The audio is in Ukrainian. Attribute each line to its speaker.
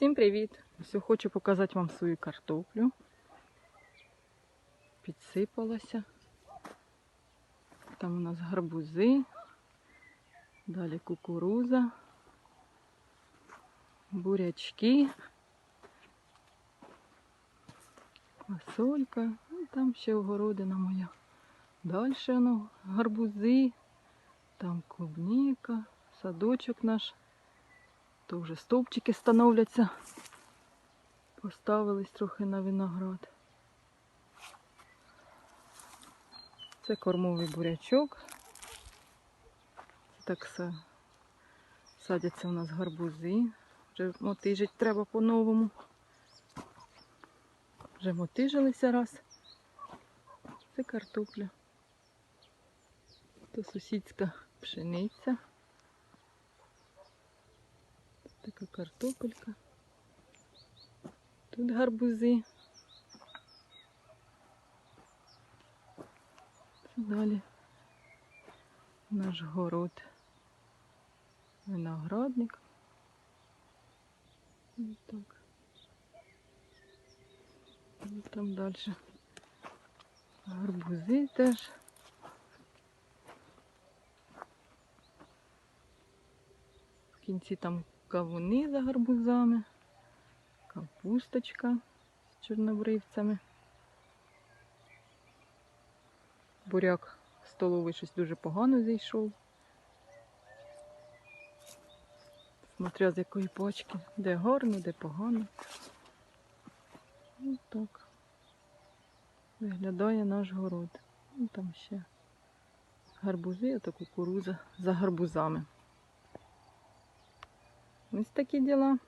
Speaker 1: Всім привіт! Ось хочу показати вам свою картоплю. Підсипалася. Там у нас гарбузи, далі кукуруза, бурячки, фасолька, і там ще огородина моя. Далі воно гарбузи, там клубніка, садочок наш. То вже стовпчики становляться. Поставились трохи на виноград. Це кормовий бурячок. Це так садяться у нас гарбузи. Вже мотижить треба по-новому. Вже мотижилися раз. Це картопля. То сусідська пшениця. Така картопелька. Тут гарбузи. Це далі наш город. Виноградник. Ось так. І там далі гарбузи теж. В кінці там кавуни за гарбузами, капусточка з чорнобривцями. Буряк столовий щось дуже погано зійшов. Смотря з якої пачки, де гарно, де погано. Ось так. Виглядає наш город. Ну, там ще гарбузи, а то кукуруза за гарбузами. Ось такі діла.